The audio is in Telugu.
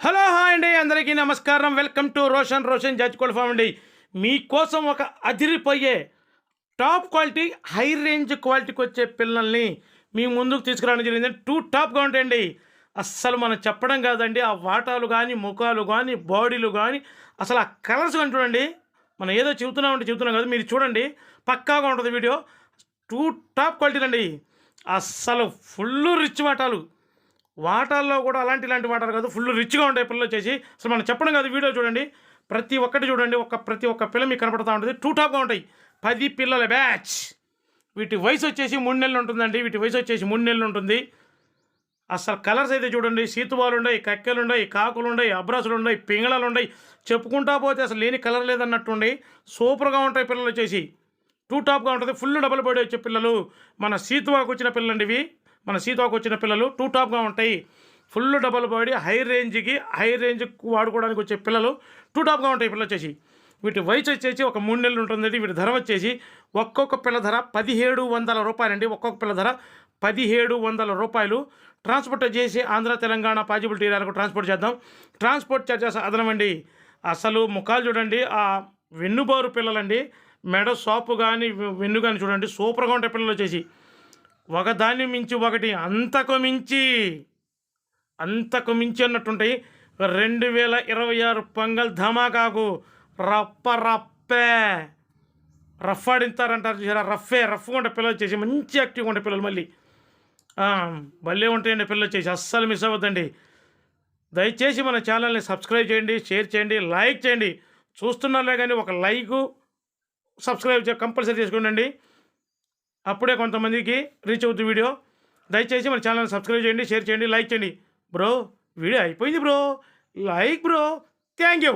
హలో హాయ్ అండి. అందరికీ నమస్కారం. Welcome to Roshan Roshan judge cold farm అండి. మీకోసం ఒక అదిరిపోయే టాప్ క్వాలిటీ హై రేంజ్ క్వాలిటీకి వచ్చే పిల్లల్ని మీ ముందుకు తీసుకురావడం జరిగింది. టూ టాప్గా ఉంటాయండి. అస్సలు మనం చెప్పడం కాదండి. ఆ వాటాలు కానీ ముఖాలు కానీ బాడీలు కానీ అసలు ఆ కలర్స్ కానీ చూడండి. మనం ఏదో చెబుతున్నామంటే చెబుతున్నాం కదా మీరు చూడండి. పక్కాగా ఉంటుంది వీడియో. టూ టాప్ క్వాలిటీ అండి. అస్సలు ఫుల్ రిచ్ వాటాలు. వాటాల్లో కూడా అలాంటి ఇలాంటి వాటర్ కాదు. ఫుల్ రిచ్గా ఉంటాయి పిల్లలు వచ్చేసి అసలు మనం చెప్పడం కాదు వీడియో చూడండి. ప్రతి ఒక్కటి చూడండి ఒక ప్రతి ఒక్క పిల్ల మీకు కనపడతా ఉంటుంది. టూ టాప్గా ఉంటాయి. పది పిల్లల బ్యాచ్ వీటి వయసు వచ్చేసి మూడు నెలలు ఉంటుందండి. వీటి వయసు వచ్చేసి మూడు నెలలు ఉంటుంది. అసలు కలర్స్ అయితే చూడండి. సీతువాలు ఉన్నాయి కక్కెలు ఉన్నాయి కాకులు ఉన్నాయి అబ్రాసులు ఉన్నాయి పింగళాలు ఉన్నాయి. చెప్పుకుంటా పోతే అసలు లేని కలర్ లేదన్నట్టుండి సూపర్గా ఉంటాయి పిల్లలు వచ్చేసి టూ టాప్గా ఉంటుంది. ఫుల్ డబల్ బాడీ వచ్చే పిల్లలు. మన సీతువాకు వచ్చిన పిల్లలండి ఇవి. మన సీతాకు వచ్చిన పిల్లలు టూ టాప్గా ఉంటాయి. ఫుల్ డబల్ బాడీ హై రేంజ్కి హై రేంజ్ వాడుకోవడానికి వచ్చే పిల్లలు టూ టాప్గా ఉంటాయి పిల్లలు వచ్చేసి. వీటి వయసు వచ్చేసి ఒక మూడు నెలలు ఉంటుందండి. వీటి ధర వచ్చేసి ఒక్కొక్క పిల్ల ధర పదిహేడు వందల రూపాయలండి. ఒక్కొక్క పిల్ల ధర పదిహేడు వందల రూపాయలు. ట్రాన్స్పోర్ట్ చేసి ఆంధ్ర తెలంగాణ పాజిబిలిటీ ఏరియాలకు ట్రాన్స్పోర్ట్ చేద్దాం. ట్రాన్స్పోర్ట్ చార్జెస్ అదనమండి. అసలు ముఖాలు చూడండి. ఆ వెన్నుబారు పిల్లలండి. మెడ సోపు కానీ వెన్ను కానీ చూడండి. సూపర్గా ఉంటాయి పిల్లలు వచ్చేసి. ఒకదాన్ని మించి ఒకటి అంతకు మించి అంతకు మించి అన్నట్టుంటాయి. రెండు వేల ఇరవై ఆరు పొంగల్ ధమాకాకు రప్ప రప్పే. రఫ్ ఆడింతారంటారు చూసారా? రఫే రఫ్గా ఉంటే పిల్లలు చేసి మంచి యాక్టివ్గా ఉంటాయి పిల్లలు మళ్ళీ. భలే ఉంటాయండి పిల్లలు వచ్చేసి అస్సలు మిస్ అవ్వద్దండి. దయచేసి మన ఛానల్ని సబ్స్క్రైబ్ చేయండి షేర్ చేయండి లైక్ చేయండి. చూస్తున్నారులే కానీ ఒక లైకు సబ్స్క్రైబ్ చే కంపల్సరీ చేసుకోండి అప్పుడే కొంతమందికి రీచ్ అవుతుంది వీడియో. దయచేసి మన ఛానల్ సబ్స్క్రైబ్ చేయండి షేర్ చేయండి లైక్ చేయండి. బ్రో వీడియో అయిపోయింది bro like bro thank you